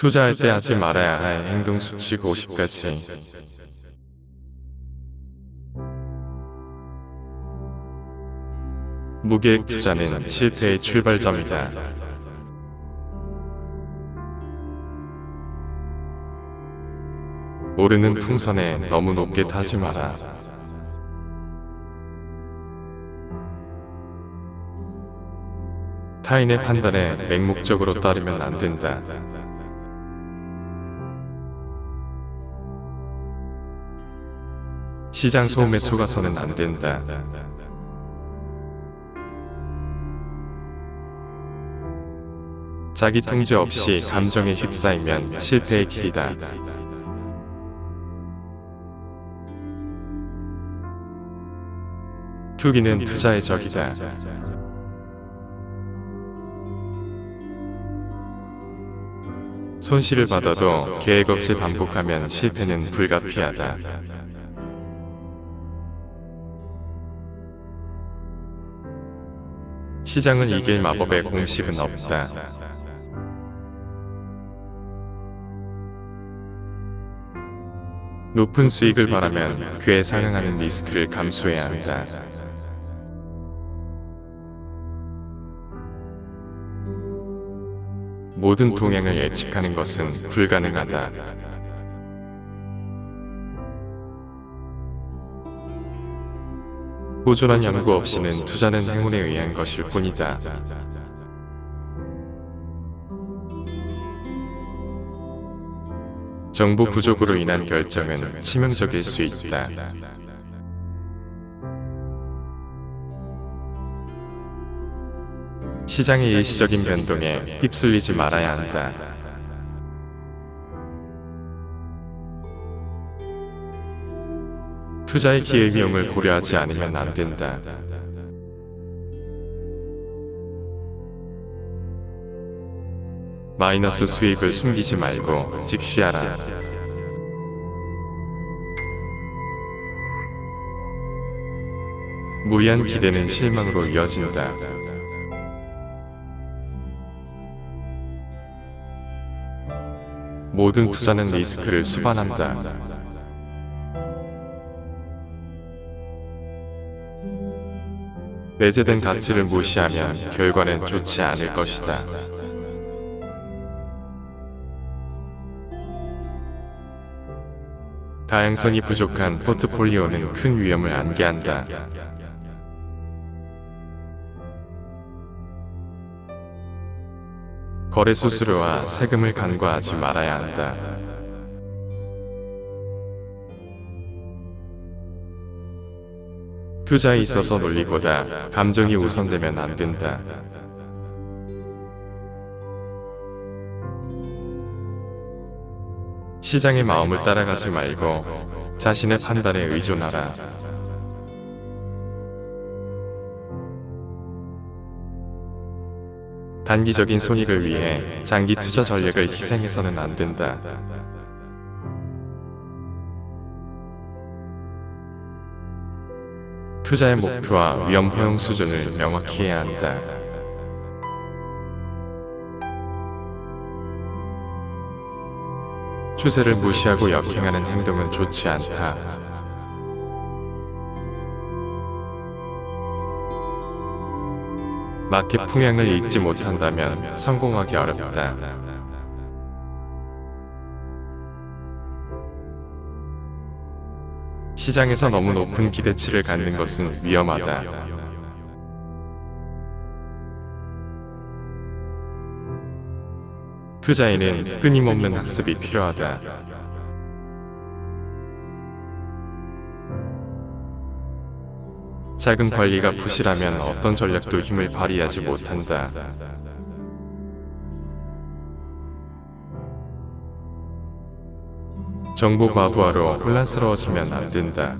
투자할 때 하지 말아야 할 행동 수칙 50가지. 무계획 투자는 실패의 출발점이다. 오르는 풍선에 너무 높게 타지 마라. 타인의 판단에 맹목적으로 따르면 안 된다. 시장 소음에 속아서는 안 된다. 자기 통제 없이 감정에 휩싸이면 실패의 길이다. 투기는 투자의 적이다. 손실을 받아도 계획 없이 반복하면 실패는 불가피하다. 시장은 이길 마법의 공식은 없다. 높은 수익을 바라면 그에 상응하는 리스크를 감수해야 한다. 모든 동향을 예측하는 것은 불가능하다. 꾸준한 연구 없이는 투자는 행운에 의한 것일 뿐이다. 정보 부족으로 인한 결정은 치명적일 수 있다. 시장의 일시적인 변동에 휩쓸리지 말아야 한다. 투자의 기회 비용을 고려하지 않으면 안 된다. 마이너스 수익을 숨기지 말고 직시하라. 무리한 기대는 실망으로 이어진다. 모든 투자는 리스크를 수반한다. 내재된 가치를 무시하면 결과는 좋지 않을 것이다. 다양성이 부족한 포트폴리오는 큰 위험을 안게한다. 거래 수수료와 세금을 간과하지 말아야 한다. 투자에 있어서 논리보다 감정이 우선되면 안 된다. 시장의 마음을 따라가지 말고 자신의 판단에 의존하라. 단기적인 손익을 위해 장기 투자 전략을 희생해서는 안 된다. 투자의 목표와 위험 허용 수준을 명확히 해야 한다. 추세를 무시하고 역행하는 행동은 좋지 않다. 마켓 풍향을 읽지 못한다면 성공하기 어렵다. 시장에서 너무 높은 기대치를 갖는 것은 위험하다. 투자에는 끊임없는 학습이 필요하다. 자금 관리가 부실하면 어떤 전략도 힘을 발휘하지 못한다. 정보 과부하로 혼란스러워지면 안 된다.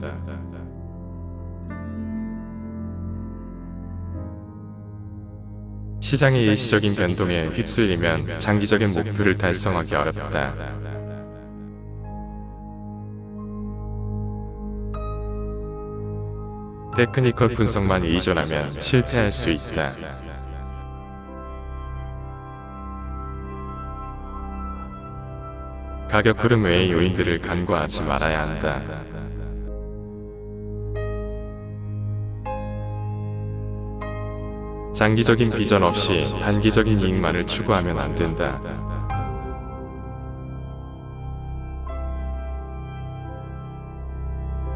시장의 일시적인 변동에 휩쓸리면 장기적인 목표를 달성하기 어렵다. 테크니컬 분석만 의존하면 실패할 수 있다. 가격 흐름 외의 요인들을 간과하지 말아야 한다. 장기적인 비전 없이 단기적인 이익만을 추구하면 안 된다.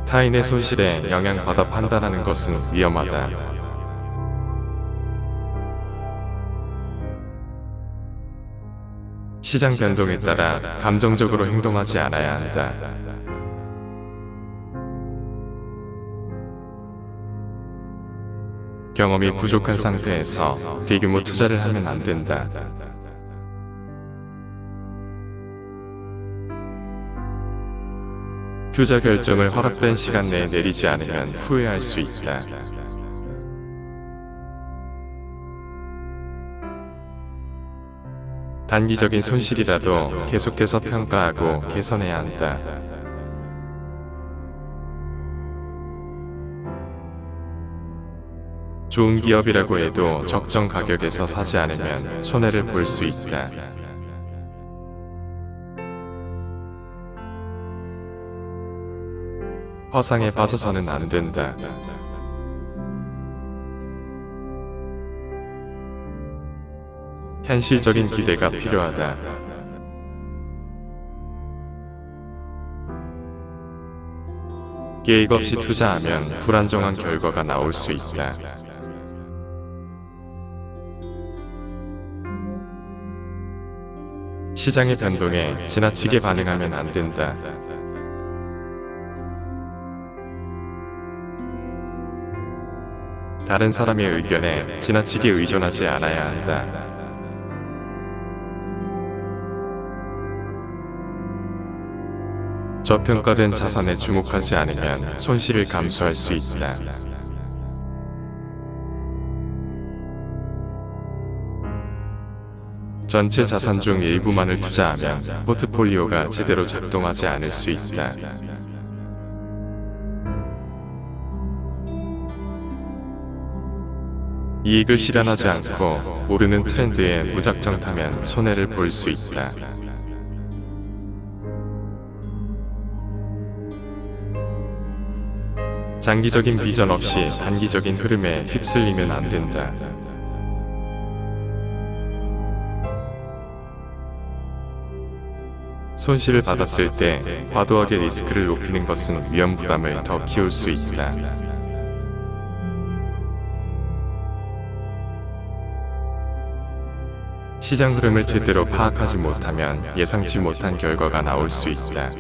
타인의 손실에 영향받아 판단하는 것은 위험하다. 시장 변동에 따라 감정적으로 행동하지 않아야 한다. 경험이 부족한 상태에서 대규모 투자를 하면 안 된다. 투자 결정을 허락된 시간 내에 내리지 않으면 후회할 수 있다. 단기적인 손실이라도 계속해서 평가하고 개선해야 한다. 좋은 기업이라고 해도 적정 가격에서 사지 않으면 손해를 볼 수 있다. 허상에 빠져서는 안 된다. 현실적인 기대가 필요하다. 계획 없이 투자하면 불안정한 결과가 나올 수 있다. 시장의 변동에 지나치게 반응하면 안 된다. 다른 사람의 의견에 지나치게 의존하지 않아야 한다. 저평가된 자산에 주목하지 않으면 손실을 감수할 수 있다. 전체 자산 중 일부만을 투자하면 포트폴리오가 제대로 작동하지 않을 수 있다. 이익을 실현하지 않고 오르는 트렌드에 무작정 타면 손해를 볼 수 있다. 장기적인 비전 없이 단기적인 흐름에 휩쓸리면 안 된다. 손실을 받았을 때 과도하게 리스크를 높이는 것은 위험 부담을 더 키울 수 있다. 시장 흐름을 제대로 파악하지 못하면 예상치 못한 결과가 나올 수 있다.